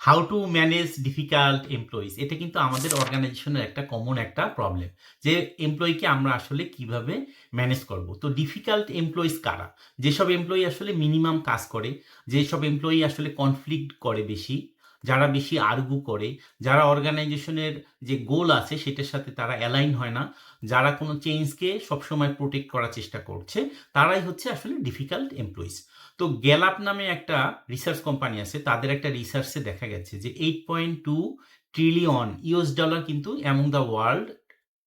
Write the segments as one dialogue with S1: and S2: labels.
S1: How to manage difficult employees এটা কিন্তু আমাদের অর্গানাইজেশনের একটা কমন একটা প্রবলেম যে এমপ্লয়িকে আমরা আসলে কীভাবে ম্যানেজ করব? তো ডিফিকাল্ট এমপ্লয়িজ কারা? যেসব এমপ্লয়ি আসলে মিনিমাম কাজ করে, যেসব এমপ্লয়ি আসলে কনফ্লিক্ট করে বেশি যারা বেশি আর্গু করে, যারা অর্গানাইজেশনের যে গোল আছে সেটার সাথে তারা অ্যালাইন হয় না, যারা কোনো চেঞ্জকে সবসময় প্রোটেক্ট করার চেষ্টা করছে, তারাই হচ্ছে আসলে ডিফিকাল্ট এমপ্লয়িজ। তো গ্যালাপ নামে একটা রিসার্চ কোম্পানি আছে, তাদের একটা রিসার্চে দেখা গেছে যে, eight point two trillion US dollar কিন্তু অ্যামং দ্য ওয়ার্ল্ড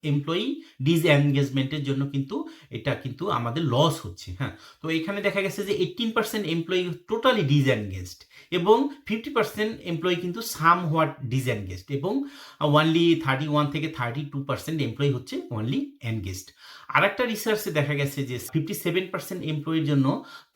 S1: এমপ্লয়ি ডিসএনগেজমেন্টের জন্য কিন্তু এটা কিন্তু আমাদের লস হচ্ছে হ্যাঁ? তো এখানে দেখা গেছে যে eighteen percent employee totally disengaged এবং ফিফটি পার্সেন্ট এমপ্লয়ি কিন্তু সাম হোয়াট ডিসএনগেজড এবং ওয়ানলি থার্টি ওয়ান থেকে থার্টি টু পার্সেন্ট এমপ্লয়ি হচ্ছে ওয়ানলি এনগেজড আর একটা রিসার্চে দেখা গেছে যে ফিফটি সেভেন পার্সেন্ট এমপ্লয়ির জন্য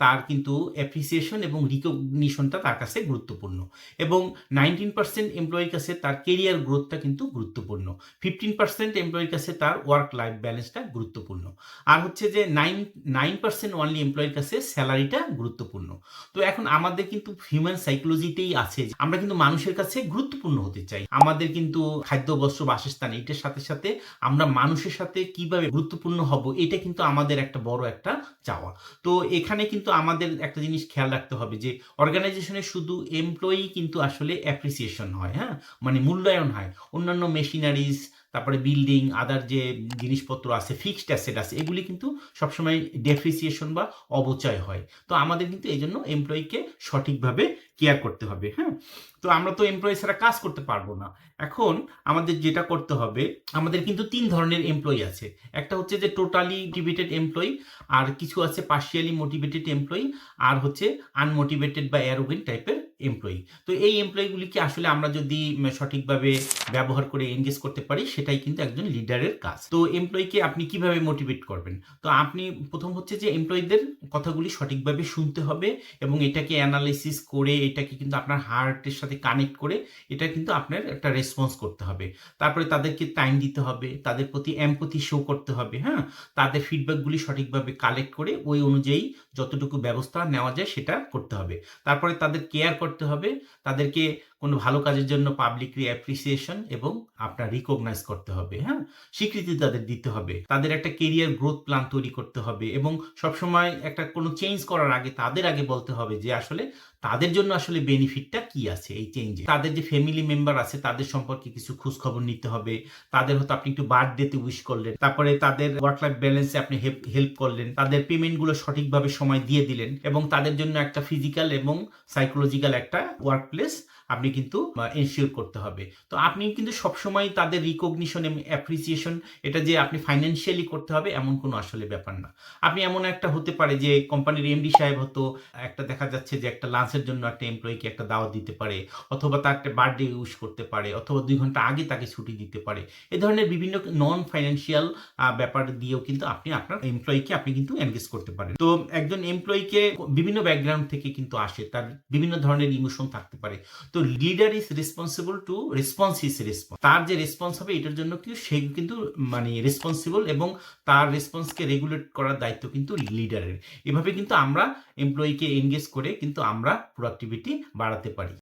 S1: তার কিন্তু অ্যাপ্রিসিয়েশন এবং রিকগনিশনটা তার কাছে গুরুত্বপূর্ণ এবং নাইনটিন পার্সেন্ট এমপ্লয়ির কাছে তার কেরিয়ার গ্রোথটা কিন্তু গুরুত্বপূর্ণ। ফিফটিন পার্সেন্ট এমপ্লয়ির কাছে তার ওয়ার্ক লাইফ ব্যালেন্সটা গুরুত্বপূর্ণ। আর হচ্ছে যে নাইন নাইন পার্সেন্ট অনলি এমপ্লয়ির কাছে স্যালারিটা গুরুত্বপূর্ণ। তো এখন আমাদের কিন্তু হিউম্যান সাইকোলজিতেই আছে আমরা কিন্তু মানুষের কাছে গুরুত্বপূর্ণ হতে চাই। আমাদের কিন্তু খাদ্য, বস্ত্র, বাসস্থান এটার সাথে সাথে আমরা মানুষের সাথে কীভাবে গুরুত্বপূর্ণ হব এটা কিন্তু আমাদের একটা বড় একটা চাওয়া। তো এখানে কিন্তু আমাদের একটা জিনিস খেয়াল রাখতে হবে যে অর্গানাইজেশনে শুধু এমপ্লয়ি কিন্তু আসলে অ্যাপ্রিসিয়েশন হয় হ্যাঁ? মানে মূল্যায়ন হয়। অন্যান্য মেশিনারিজ তারপরে বিল্ডিং আদার যে জিনিসপত্র আছে ফিক্সড অ্যাসেট আছে, এগুলি কিন্তু সবসময় ডেপ্রিসিয়েশন বা অবচয় হয়। তো আমাদের কিন্তু এই জন্য এমপ্লয়িকে সঠিকভাবে কেয়ার করতে হবে হ্যাঁ? তো আমরা তো এমপ্লয়ি ছাড়া কাজ করতে পারব না। এখন আমাদের যেটা করতে হবে, আমাদের কিন্তু তিন ধরনের এমপ্লয়ি আছে। একটা হচ্ছে যে টোটালি মোটিভেটেড এমপ্লয়ি আর কিছু আছে পার্শিয়ালি মোটিভেটেড এমপ্লয়ি আর হচ্ছে আনমোটিভেটেড বা অ্যারোগেন্ট টাইপের এমপ্লয়ি তো এই এমপ্লয়িগুলিকে আসলে আমরা যদি সঠিকভাবে ব্যবহার করে এনগেজ করতে পারি, সেটাই কিন্তু একজন লিডারের কাজ। তো এমপ্লয়িকে আপনি কীভাবে মোটিভেট করবেন? তো আপনি প্রথম হচ্ছে যে এমপ্লয়ীদের কথাগুলি সঠিকভাবে শুনতে হবে এবং এটাকে অ্যানালাইসিস করে, এটাকে কিন্তু আপনার হার্টের সাথে কানেক্ট করে, এটা কিন্তু আপনার একটা রেসপন্স করতে হবে। তারপরে তাদেরকে টাইম দিতে হবে, তাদের প্রতি এমপথি শো করতে হবে হ্যাঁ? তাদের ফিডব্যাকগুলি সঠিকভাবে কালেক্ট করে, ওই অনুযায়ী যতটুকু ব্যবস্থা নেওয়া যায় সেটা করতে হবে। তারপরে তাদের কেয়ার করতে হবে। তাদেরকে কোনো ভালো কাজের জন্য পাবলিকলি অ্যাপ্রিসিয়েশন এবং আপনার রিকগনাইজ করতে হবে হ্যাঁ? স্বীকৃতি তাদের দিতে হবে। তাদের একটা কেরিয়ার গ্রোথ প্ল্যান তৈরি করতে হবে এবং সবসময় একটা কোনো চেঞ্জ করার আগে তাদের আগে বলতে হবে যে আসলে তাদের জন্য আসলে বেনিফিটটা কি আছে এই চেঞ্জে তাদের যে ফ্যামিলি মেম্বার আছে তাদের সম্পর্কে কিছু খোঁজখবর নিতে হবে। তাদের হয়তো আপনি একটু বার্থডেতে উইশ করলেন, তারপরে তাদের ওয়ার্ক লাইফ ব্যালেন্সে আপনি হেল্প করলেন, তাদের পেমেন্টগুলো সঠিকভাবে সময় দিয়ে দিলেন এবং তাদের জন্য একটা ফিজিক্যাল এবং সাইকোলজিক্যাল একটা ওয়ার্ক প্লেস আপনি কিন্তু এনশিওর করতে হবে। তো আপনি কিন্তু সবসময় তাদের রিকগনিশন এবং অ্যাপ্রিসিয়েশন এটা যে আপনি ফাইন্যান্সিয়ালি করতে হবে, এমন কোনো আসলে ব্যাপার না। আপনি এমন একটা হতে পারে যে কোম্পানির এমডি সাহেব হতো একটা দেখা যাচ্ছে যে একটা লাঞ্চের জন্য একটা এমপ্লয়িকে একটা দাওয়াত দিতে পারে, অথবা তার একটা বার্থডে ইউজ করতে পারে, অথবা দুই ঘণ্টা আগে তাকে ছুটি দিতে পারে। এ ধরনের বিভিন্ন নন ফাইন্যান্সিয়াল ব্যাপার দিয়েও কিন্তু আপনি আপনার এমপ্লয়িকে আপনি কিন্তু এনগেজ করতে পারেন। তো একজন এমপ্লয়িকে বিভিন্ন ব্যাকগ্রাউন্ড থেকে কিন্তু আসে, তার বিভিন্ন ধরনের ইমোশন থাকতে পারে। তো leader is responsible to response is response তার যে রেসপন্স হবে, এটার জন্য কি, সে কিন্তু মানে রেসপন্সিবল এবং তার রেসপন্সকে রেগুলেট করার দায়িত্ব কিন্তু লিডারের এভাবে কিন্তু আমরা এমপ্লয়িকে এনগেজ করে কিন্তু আমরা প্রোডাক্টিভিটি বাড়াতে পারি।